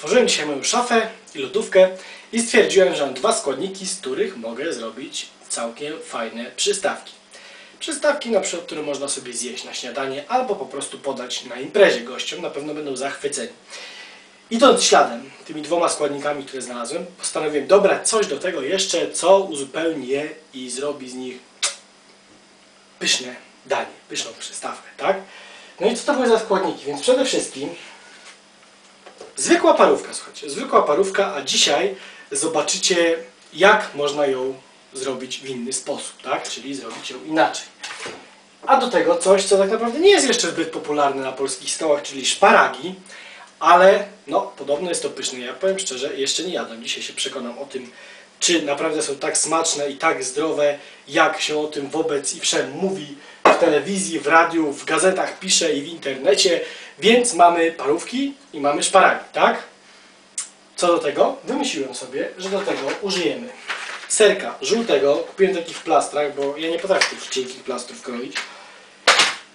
Otworzyłem dzisiaj moją szafę i lodówkę i stwierdziłem, że mam dwa składniki, z których mogę zrobić całkiem fajne przystawki. Przystawki na przykład, które można sobie zjeść na śniadanie albo po prostu podać na imprezie gościom, na pewno będą zachwyceni. Idąc śladem, tymi dwoma składnikami, które znalazłem, postanowiłem dobrać coś do tego jeszcze, co uzupełni je i zrobi z nich pyszne danie, pyszną przystawkę, tak? No i co to były za składniki? Więc przede wszystkim zwykła parówka, słuchajcie, zwykła parówka, a dzisiaj zobaczycie, jak można ją zrobić w inny sposób, tak? Czyli zrobić ją inaczej. A do tego coś, co tak naprawdę nie jest jeszcze zbyt popularne na polskich stołach, czyli szparagi, ale no, podobno jest to pyszne. Ja powiem szczerze, jeszcze nie jadłem. Dzisiaj się przekonam o tym, czy naprawdę są tak smaczne i tak zdrowe, jak się o tym wobec i wszem mówi w telewizji, w radiu, w gazetach pisze i w internecie. Więc mamy parówki i mamy szparagi, tak? Co do tego, wymyśliłem sobie, że do tego użyjemy serka żółtego. Kupiłem taki w plastrach, bo ja nie potrafię tych cienkich plastrów kroić.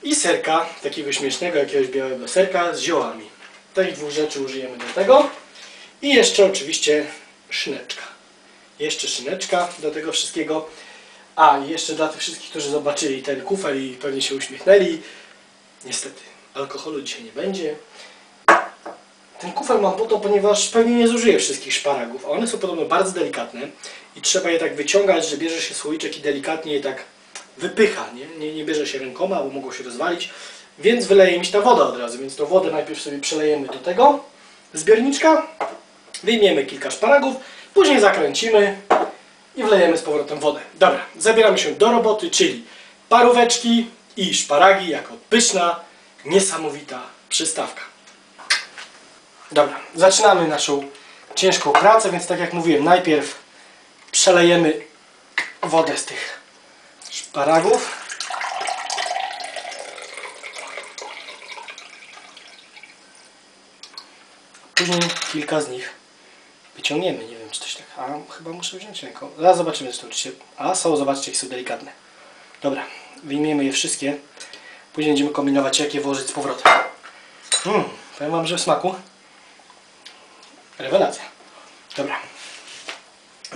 I serka, takiego śmiesznego, jakiegoś białego serka z ziołami. Tych dwóch rzeczy użyjemy do tego. I jeszcze oczywiście szyneczka. Jeszcze szyneczka do tego wszystkiego. A, i jeszcze dla tych wszystkich, którzy zobaczyli ten kufel i pewnie się uśmiechnęli. Niestety, alkoholu dzisiaj nie będzie. Ten kufel mam po to, ponieważ pewnie nie zużyję wszystkich szparagów, a one są podobno bardzo delikatne i trzeba je tak wyciągać, że bierze się słoiczek i delikatnie je tak wypycha, nie? Nie, nie bierze się rękoma, bo mogą się rozwalić, więc wyleje mi się ta woda od razu, więc tą wodę najpierw sobie przelejemy do tego zbiorniczka, wyjmiemy kilka szparagów, później zakręcimy i wlejemy z powrotem wodę. Dobra, zabieramy się do roboty, czyli paróweczki i szparagi jako pyszna, niesamowita przystawka. Dobra, zaczynamy naszą ciężką pracę, więc tak jak mówiłem, najpierw przelejemy wodę z tych szparagów. Później kilka z nich wyciągniemy. Nie wiem, czy coś tak. A chyba muszę wziąć ręką. Zaraz zobaczymy, czy to czy się. A są, zobaczcie, jak są delikatne. Dobra, wyjmiemy je wszystkie. Później będziemy kombinować, jak je włożyć z powrotem. Hmm, powiem Wam, że w smaku. Rewelacja. Dobra.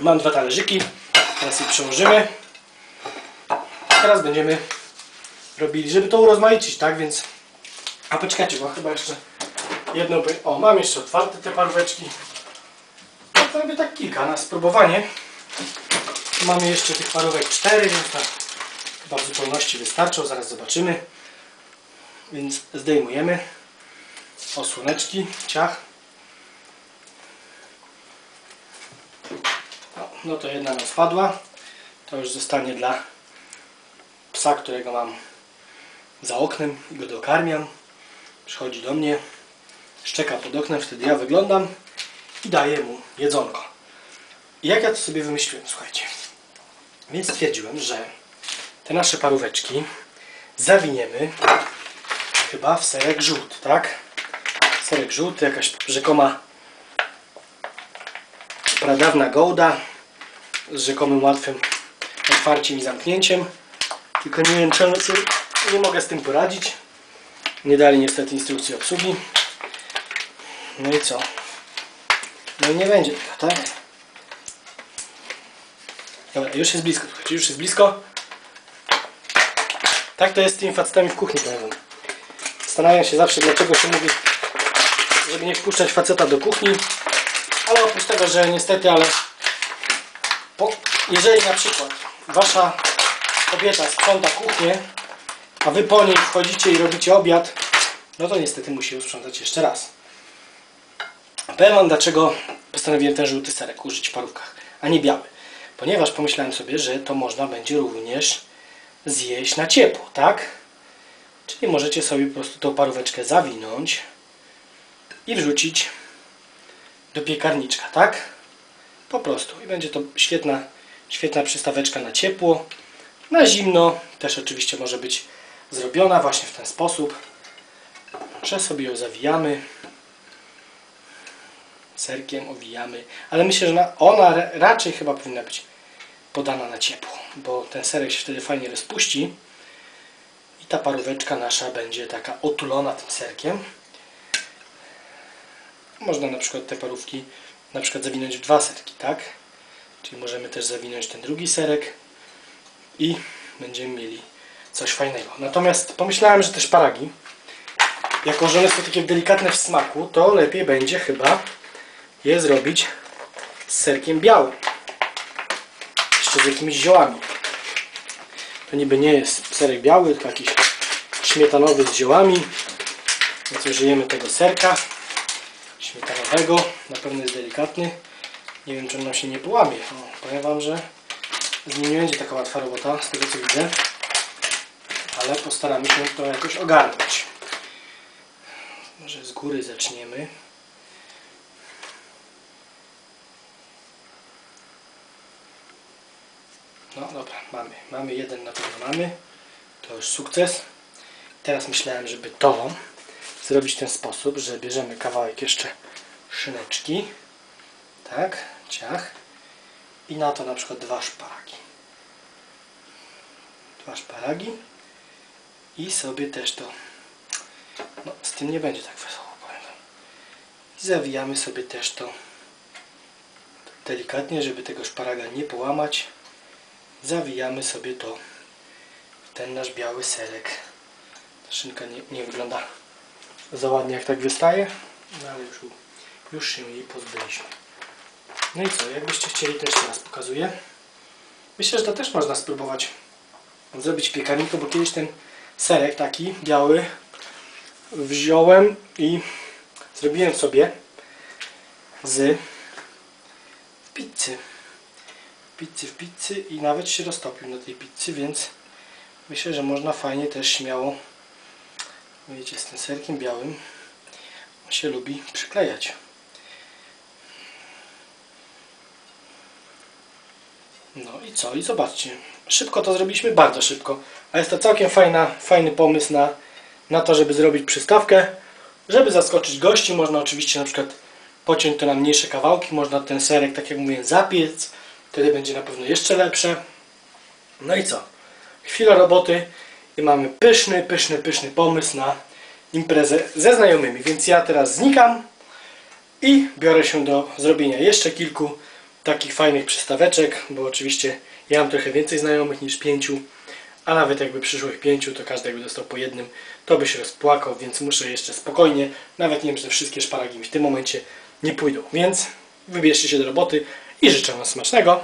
Mam dwa talerzyki. Teraz je przełożymy. Teraz będziemy robili, żeby to urozmaicić, tak? Więc... A poczekajcie, bo chyba jeszcze jedną... by- O, mam jeszcze otwarte te paróweczki. No to robię tak kilka na spróbowanie. Tu mamy jeszcze tych parówek cztery, więc tak chyba w zupełności wystarczą. Zaraz zobaczymy. Więc zdejmujemy osłoneczki, ciach. No, no to jedna nam spadła. To już zostanie dla psa, którego mam za oknem i go dokarmiam. Przychodzi do mnie, szczeka pod oknem, wtedy ja wyglądam i daję mu jedzonko. I jak ja to sobie wymyśliłem, słuchajcie. Więc stwierdziłem, że te nasze paróweczki zawiniemy chyba w serek żółty, tak? Serek żółty, jakaś rzekoma pradawna gołda z rzekomym łatwym otwarciem i zamknięciem. Tylko nie wiem czemu sobie nie mogę z tym poradzić. Nie dali niestety instrukcji obsługi. No i co? No i nie będzie tego, tak? Dobra, już jest blisko, słuchajcie, już jest blisko. Tak to jest z tymi facetami w kuchni, powiem. Zastanawiam się zawsze, dlaczego się mówi, żeby nie wpuszczać faceta do kuchni. Ale oprócz tego, że niestety, ale po, jeżeli na przykład wasza kobieta sprząta kuchnię, a wy po niej wchodzicie i robicie obiad, no to niestety musi ją sprzątać jeszcze raz. Powiem wam, dlaczego postanowiłem ten żółty serek użyć w parówkach, a nie biały. Ponieważ pomyślałem sobie, że to można będzie również zjeść na ciepło, tak? Czyli możecie sobie po prostu tą paróweczkę zawinąć i wrzucić do piekarniczka, tak? Po prostu. I będzie to świetna, świetna przystaweczka na ciepło. Na zimno też oczywiście może być zrobiona właśnie w ten sposób, że sobie ją zawijamy. Serkiem owijamy. Ale myślę, że na- ona ra- raczej chyba powinna być podana na ciepło, bo ten serek się wtedy fajnie rozpuści ta paróweczka nasza będzie taka otulona tym serkiem. można na przykład te parówki na przykład zawinąć w dwa serki, tak? Czyli możemy też zawinąć ten drugi serek i będziemy mieli coś fajnego. Natomiast pomyślałem, że te szparagi, jako że one są takie delikatne w smaku, to lepiej będzie chyba je zrobić z serkiem białym. Jeszcze z jakimiś ziołami. To niby nie jest serek biały, tylko jakiś śmietanowy z ziołami. Więc użyjemy tego serka śmietanowego. Na pewno jest delikatny. Nie wiem, czy on nam się nie połamie. O, powiem Wam, że z nim nie będzie taka łatwa robota, z tego co widzę. Ale postaramy się to jakoś ogarnąć. Może z góry zaczniemy. No dobra, mamy. Mamy jeden na pewno mamy. To już sukces. Teraz myślałem, żeby to zrobić w ten sposób, że bierzemy kawałek jeszcze szyneczki. Tak, ciach. I na to na przykład dwa szparagi. Dwa szparagi. I sobie też to. No, z tym nie będzie tak wesoło, powiem. I zawijamy sobie też to delikatnie, żeby tego szparaga nie połamać. Zawijamy sobie to w ten nasz biały serek. Ta szynka nie, nie wygląda za ładnie jak tak wystaje, no ale już, już się jej pozbyliśmy. No i co, jakbyście chcieli, jeszcze raz pokazuję. Myślę, że to też można spróbować zrobić w piekarniku, bo kiedyś ten serek taki biały wziąłem i zrobiłem sobie z pizzy. Pizzy w pizzy i nawet się roztopił na tej pizzy, więc myślę, że można fajnie też śmiało wiecie, z tym serkiem białym on się lubi przyklejać. No i co? I zobaczcie. Szybko to zrobiliśmy, bardzo szybko. A jest to całkiem fajna, fajny pomysł na, na to, żeby zrobić przystawkę. Żeby zaskoczyć gości, można oczywiście na przykład pociąć to na mniejsze kawałki. Można ten serek, tak jak mówię, zapiec. Wtedy będzie na pewno jeszcze lepsze. No i co? Chwila roboty i mamy pyszny, pyszny, pyszny pomysł na imprezę ze znajomymi. Więc ja teraz znikam i biorę się do zrobienia jeszcze kilku takich fajnych przystaweczek, bo oczywiście ja mam trochę więcej znajomych niż pięciu, a nawet jakby przyszło ich pięciu, to każdy jakby dostał po jednym, to by się rozpłakał, więc muszę jeszcze spokojnie, nawet nie wiem, że wszystkie szparagi mi w tym momencie nie pójdą, więc wybierzcie się do roboty i życzę Wam smacznego.